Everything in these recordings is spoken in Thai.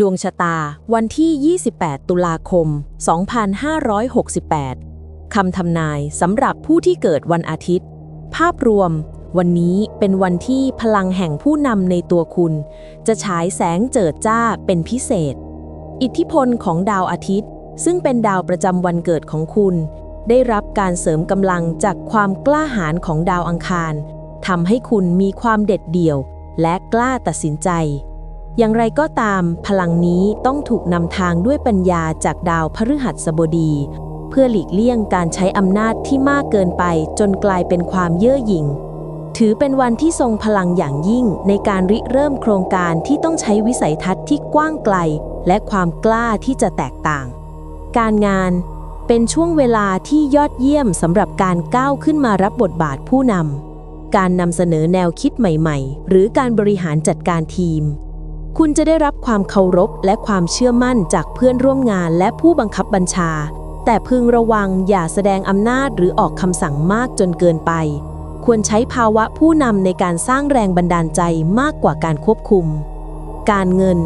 ดวงชะตา วันที่ 28 ตุลาคม 2568 คำทำนายสำหรับผู้ที่เกิดวันอาทิตย์ ภาพรวม วันนี้เป็นวันที่พลังแห่งผู้นำในตัวคุณ จะฉายแสงเจิดจ้าเป็นพิเศษ อิทธิพลของดาวอาทิตย์ ซึ่งเป็นดาวประจำวันเกิดของคุณ ได้รับการเสริมกำลังจากความกล้าหาญของดาวอังคารทำให้คุณมีความเด็ดเดี่ยว และกล้าตัดสินใจ อย่างไรก็ตาม พลังนี้ต้องถูกนำทางด้วยปัญญาจากดาวพฤหัสบดี เพื่อหลีกเลี่ยงการใช้อำนาจที่มากเกินไปจนกลายเป็นความเย่อหยิ่ง ถือเป็นวันที่ทรงพลังอย่างยิ่งในการริเริ่มโครงการที่ต้องใช้วิสัยทัศน์ที่กว้างไกล และความกล้าที่จะแตกต่าง การงานเป็นช่วงเวลาที่ยอดเยี่ยมสำหรับการก้าวขึ้นมารับบทบาทผู้นำการนำเสนอแนวคิดใหม่ ๆ หรือการบริหารจัดการทีม คุณจะได้รับความเคารพและความเชื่อมั่นจากเพื่อนร่วมงานและผู้บังคับบัญชา แต่พึงระวังอย่าแสดงอำนาจหรือออกคำสั่งมากจนเกินไป ควรใช้ภาวะผู้นำในการสร้างแรงบันดาลใจมากกว่าการควบคุม การเงิน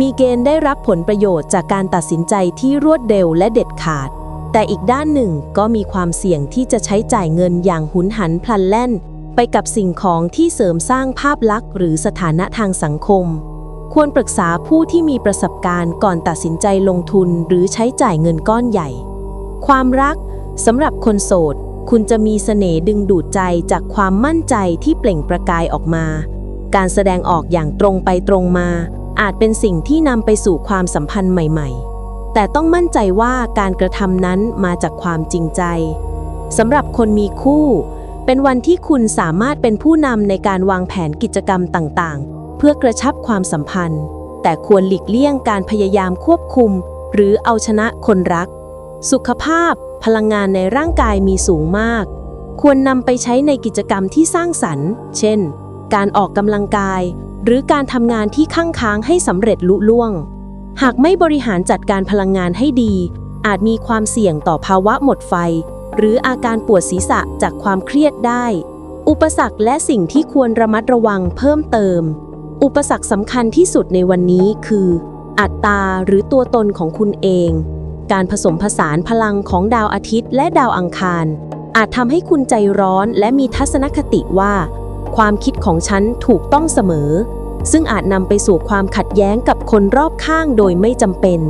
มีเกณฑ์ได้รับผลประโยชน์จากการตัดสินใจที่รวดเร็วและเด็ดขาด แต่อีกด้านหนึ่งก็มีความเสี่ยงที่จะใช้จ่ายเงินอย่างหุนหันพลันแล่น ไปกับสิ่งของที่เสริมสร้างภาพลักษณ์ หรือสถานะทางสังคม ควรปรึกษาผู้ที่มีประสบการณ์ก่อนตัดสินใจลงทุนหรือใช้จ่ายเงินก้อนใหญ่ ความรักสำหรับคนโสด คุณจะมีเสน่ห์ดึงดูดใจจากความมั่นใจที่เปล่งประกายออกมา การแสดงออกอย่างตรงไปตรงมา อาจเป็นสิ่งที่นำไปสู่ความสัมพันธ์ใหม่ ๆ แต่ต้องมั่นใจว่าการกระทำนั้นมาจากความจริงใจสำหรับคนมีคู่ เป็นวันที่คุณสามารถเป็นผู้นำในการวางแผนกิจกรรมต่างๆ พื่อกระชับความสัมพันธ์ แต่ควรหลีกเลี่ยงการพยายามควบคุม หรือเอาชนะคนรัก สุขภาพ พลังงานในร่างกายมีสูงมาก ควรนำไปใช้ในกิจกรรมที่สร้างสรรค์ เช่น การออกกำลังกาย หรือการทำงานที่ข้างค้างให้สำเร็จลุล่วง หากไม่บริหารจัดการพลังงานให้ดี อาจมีความเสี่ยงต่อภาวะหมดไฟ หรืออาการปวดศีรษะจากความเครียดได้อุปสรรคและสิ่งที่ควรระมัดระวังเพิ่มเติม อุปสรรคสำคัญที่สุดในวันนี้คือ อัตตาหรือตัวตนของคุณเอง การผสมผสานพลังของดาวอาทิตย์และดาวอังคาร อาจทำให้คุณใจร้อนและมีทัศนคติว่า ความคิดของฉันถูกต้องเสมอ ซึ่งอาจนำไปสู่ความขัดแย้งกับคนรอบข้างโดยไม่จำเป็น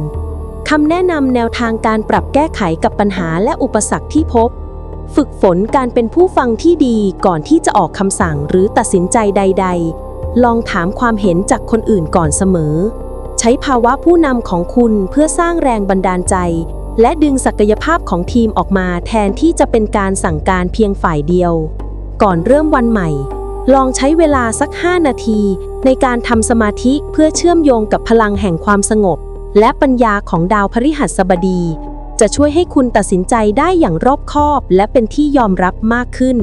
คำแนะนำแนวทางการปรับแก้ไขกับปัญหาและอุปสรรคที่พบ ฝึกฝนการเป็นผู้ฟังที่ดีก่อนที่จะออกคำสั่งหรือตัดสินใจใด ๆ ลองถามความเห็นจากคนอื่นก่อนเสมอ ใช้ภาวะผู้นำของคุณเพื่อสร้างแรงบันดาลใจ และดึงศักยภาพของทีมออกมาแทนที่จะเป็นการสั่งการเพียงฝ่ายเดียว ก่อนเริ่มวันใหม่ ลองใช้เวลาสัก 5 นาที ในการทำสมาธิเพื่อเชื่อมโยงกับพลังแห่งความสงบ และปัญญาของดาวพฤหัสบดี จะช่วยให้คุณตัดสินใจได้อย่างรอบคอบ และเป็นที่ยอมรับมากขึ้น